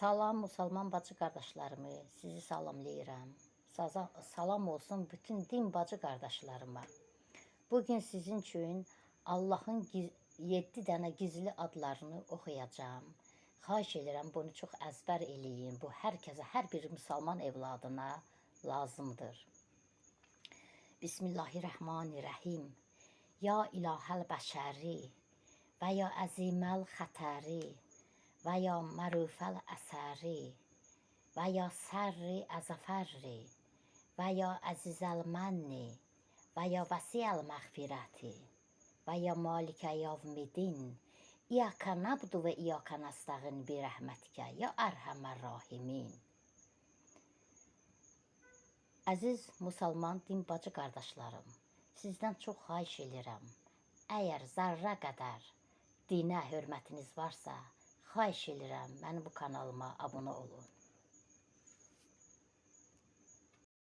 Salam musulman bacı qardaşlarımı, sizi salamlayıram. Salam olsun bütün din bacı qardaşlarıma. Bugün sizin üçün Allahın 7 dənə gizli adlarını oxuyacağam. Xahiş edirəm bunu çox əzbər eləyin. Bu hər kəsə, hər bir müsəlman evladına lazımdır. Bismillahirrahmanirrahim. Ya ilahəl bəşəri və ya əziməl xətəri و یا معروف الاسری و یا سری از فری و یا عزیز المنی و یا وسیع المغفرتی و یا مالک یوم الدین ایاک نبدو و ایاک نستغن برحمتک یا ارحم الراحمین Əziz müsəlman din bacı qardaşlarım, sizdən çox xahiş edirəm. Əgər zərrə qədər dinə hörmətiniz varsa, edirəm mənim bu kanalıma abunə olun.